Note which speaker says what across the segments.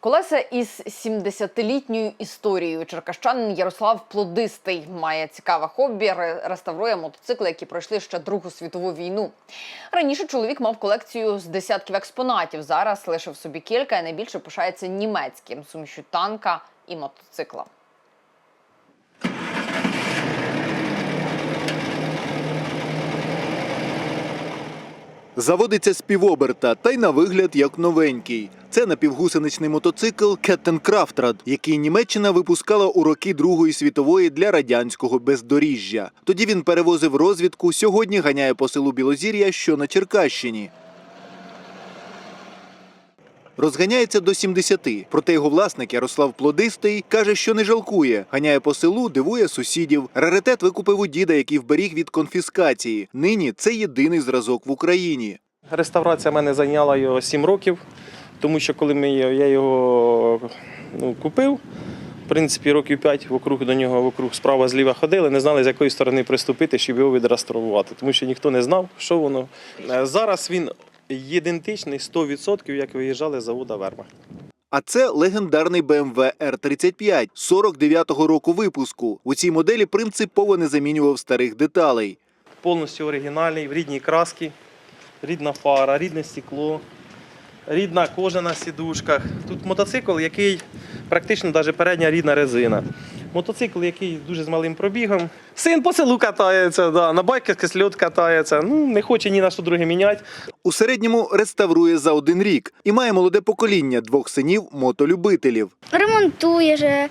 Speaker 1: Колеса із 70-літньою історією. Черкащанин Ярослав Плодистий має цікаве хобі, ре- реставрує мотоцикли, які пройшли ще Другу світову війну. Раніше чоловік мав колекцію з десятків експонатів. Зараз лишив собі кілька і найбільше пишається німецьким сумішу танка і мотоцикла.
Speaker 2: Заводиться з півоберта, та й на вигляд як новенький. Це напівгусеничний мотоцикл Кеттенкрафтрад, який Німеччина випускала у роки Другої світової для радянського бездоріжжя. Тоді він перевозив розвідку. Сьогодні ганяє по селу Білозір'я, що на Черкащині. Розганяється до 70, проте його власник Ярослав Плодистий каже, що не жалкує. Ганяє по селу, дивує сусідів. Раритет викупив у діда, який вберіг від конфіскації. Нині це єдиний зразок в Україні.
Speaker 3: Реставрація мене зайняла його 7 років, тому що коли я його ну, купив, в принципі, років 5 вокруг до нього вокруг справа зліва ходили, не знали, з якої сторони приступити, щоб його відреставрувати, тому що ніхто не знав, що воно. Е, Зараз він ідентичний 100%, як виїжджали з завода Вермахт.
Speaker 2: А це легендарний BMW R35 49-го року випуску. У цій моделі принципово не замінював старих деталей.
Speaker 3: Повністю оригінальний, в рідній краски, рідна фара, рідне стекло, рідна кожа на сідушках. Тут мотоцикл, який практично навіть передня рідна резина. Мотоцикл, який дуже з малим пробігом. Син по селу катається, да, на байках кисльот катається. Ну, не хоче ні на що друге міняти.
Speaker 2: У середньому реставрує за один рік і має молоде покоління двох синів мотолюбителів.
Speaker 4: Ремонтує же,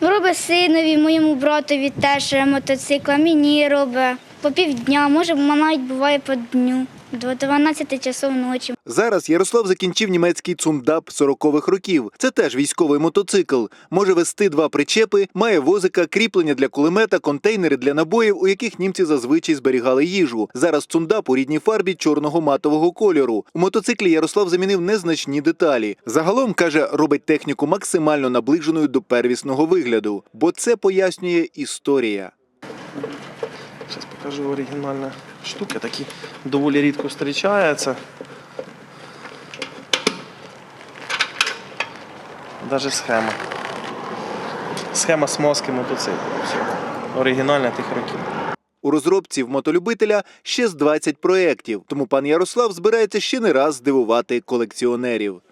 Speaker 4: робить синові, моєму братові теж мотоцикла, мені робить по півдня, може навіть буває по дню, до 12 часов ночі.
Speaker 2: Зараз Ярослав закінчив німецький цумдап 40-х років. Це теж військовий мотоцикл. Може вести два причепи, має возика, кріплення для кулемета, контейнери для набоїв, у яких німці зазвичай зберігали їжу. Зараз цумдап у рідній фарбі чорного матового кольору. У мотоциклі Ярослав замінив незначні деталі. Загалом каже, робить техніку максимально наближеною до первісного вигляду, бо це пояснює історія.
Speaker 3: Зараз покажу оригінальні штуки, такі доволі рідко зустрічаються. Навіть схема. Схема смазки мотоциклу. Оригінальна тих років.
Speaker 2: У розробці в мотолюбителя ще з 20 проєктів, тому пан Ярослав збирається ще не раз здивувати колекціонерів.